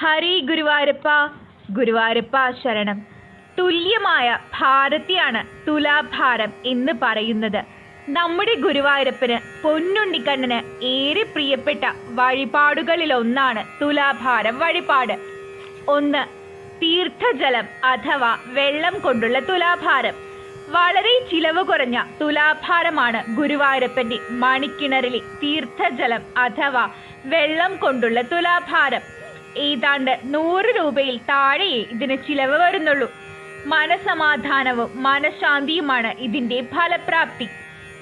ഹരി ഗുരുവായൂരപ്പ ഗുരുവായൂരപ്പ ശരണം. തുല്യമായ ഭാരത്തെയാണ് തുലാഭാരം എന്ന് പറയുന്നത്. നമ്മുടെ ഗുരുവായൂരപ്പന് പൊന്നുണ്ണിക്കണ്ണന് ഏറെ പ്രിയപ്പെട്ട വഴിപാടുകളിലൊന്നാണ് തുലാഭാരം വഴിപാട്. ഒന്ന് തീർത്ഥജലം അഥവാ വെള്ളം കൊണ്ടുള്ള തുലാഭാരം. വളരെ ചിലവ് കുറഞ്ഞ തുലാഭാരമാണ് ഗുരുവായൂരപ്പന്റെ മണിക്കിണറിലെ തീർത്ഥജലം അഥവാ വെള്ളം കൊണ്ടുള്ള തുലാഭാരം. ഏതാണ്ട് നൂറ് രൂപയിൽ താഴെയേ ഇതിന് ചിലവ് വരുന്നുള്ളൂ. മനസമാധാനവും മനഃശാന്തിയുമാണ് ഇതിന്റെ ഫലപ്രാപ്തി.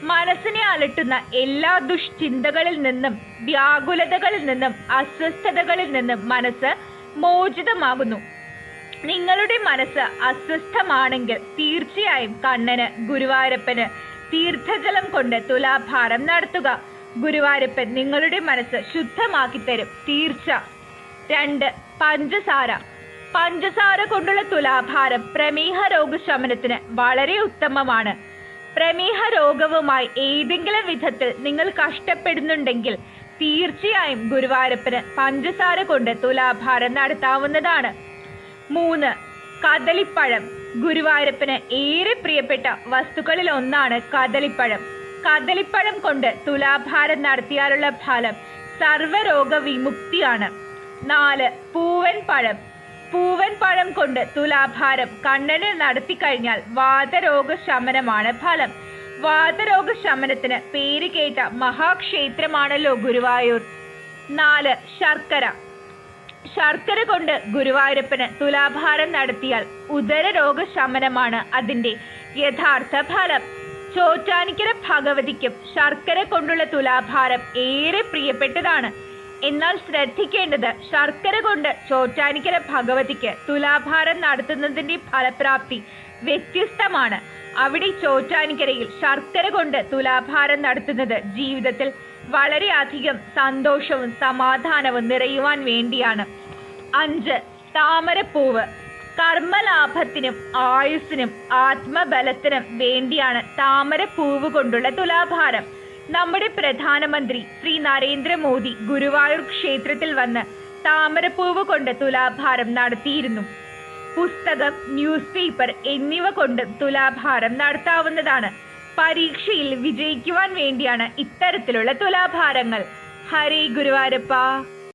മനസ്സിനെ അലട്ടുന്ന എല്ലാ ദുഷ്ചിന്തകളിൽ നിന്നും വ്യാകുലതകളിൽ നിന്നും അസ്വസ്ഥതകളിൽ നിന്നും മനസ്സ് മോചിതമാകുന്നു. നിങ്ങളുടെ മനസ്സ് അസ്വസ്ഥമാണെങ്കിൽ തീർച്ചയായും കണ്ണന് ഗുരുവായൂരപ്പന് തീർത്ഥജലം കൊണ്ട് തുലാഭാരം നടത്തുക. ഗുരുവായൂരപ്പൻ നിങ്ങളുടെ മനസ്സ് ശുദ്ധമാക്കി തരും തീർച്ച. രണ്ട് പഞ്ചസാര. പഞ്ചസാര കൊണ്ടുള്ള തുലാഭാരം പ്രമേഹ രോഗശമനത്തിന് വളരെ ഉത്തമമാണ്. പ്രമേഹ രോഗവുമായി ഏതെങ്കിലും വിധത്തിൽ നിങ്ങൾ കഷ്ടപ്പെടുന്നുണ്ടെങ്കിൽ തീർച്ചയായും ഗുരുവായൂരപ്പന് പഞ്ചസാര കൊണ്ട് തുലാഭാരം നടത്താവുന്നതാണ്. മൂന്ന് കദളിപ്പഴം. ഗുരുവായൂരപ്പന് ഏറെ പ്രിയപ്പെട്ട വസ്തുക്കളിൽ ഒന്നാണ് കദളിപ്പഴം. കദളിപ്പഴം കൊണ്ട് തുലാഭാരം നടത്തിയാലുള്ള ഫലം സർവരോഗ വിമുക്തിയാണ് നാല് പൂവൻ പഴം. പൂവൻ പഴം കൊണ്ട് തുലാഭാരം കണ്ണന് നടത്തി കഴിഞ്ഞാൽ വാതരോഗ ശമനമാണ് ഫലം. വാതരോഗ ശമനത്തിന് പേര് കേട്ട മഹാക്ഷേത്രമാണല്ലോ ഗുരുവായൂർ. നാല് ശർക്കര. ശർക്കര കൊണ്ട് ഗുരുവായൂരപ്പന് തുലാഭാരം നടത്തിയാൽ ഉദരരോഗ രോഗശമനമാണ് അതിന്റെ യഥാർത്ഥ ഫലം. ചോറ്റാനിക്കര ഭഗവതിക്കും ശർക്കര കൊണ്ടുള്ള തുലാഭാരം ഏറെ പ്രിയപ്പെട്ടതാണ്. എന്നാൽ ശ്രദ്ധിക്കേണ്ടത് ശർക്കര കൊണ്ട് ചോറ്റാനിക്കര ഭഗവതിക്ക് തുലാഭാരം നടത്തുന്നതിന്റെ ഫലപ്രാപ്തി വ്യത്യസ്തമാണ്. അവിടെ ചോറ്റാനിക്കരയിൽ ശർക്കര കൊണ്ട് തുലാഭാരം നടത്തുന്നത് ജീവിതത്തിൽ വളരെയധികം സന്തോഷവും സമാധാനവും നിറയുവാൻ വേണ്ടിയാണ്. അഞ്ച് താമരപ്പൂവ്. കർമ്മലാഭത്തിനും ആയുസ്സിനും ആത്മബലത്തിനും വേണ്ടിയാണ് താമരപ്പൂവ് കൊണ്ടുള്ള തുലാഭാരം. നമ്മുടെ പ്രധാനമന്ത്രി ശ്രീ നരേന്ദ്രമോദി ഗുരുവായൂർ ക്ഷേത്രത്തിൽ വന്ന് താമരപ്പൂവ് കൊണ്ട് തുലാഭാരം നടത്തിയിരുന്നു. പുസ്തകം ന്യൂസ് പേപ്പർ എന്നിവ കൊണ്ട് തുലാഭാരം നടത്താവുന്നതാണ്. പരീക്ഷയിൽ വിജയിക്കുവാൻ വേണ്ടിയാണ് ഇത്തരത്തിലുള്ള തുലാഭാരങ്ങൾ. ഹരേ ഗുരുവായൂരപ്പ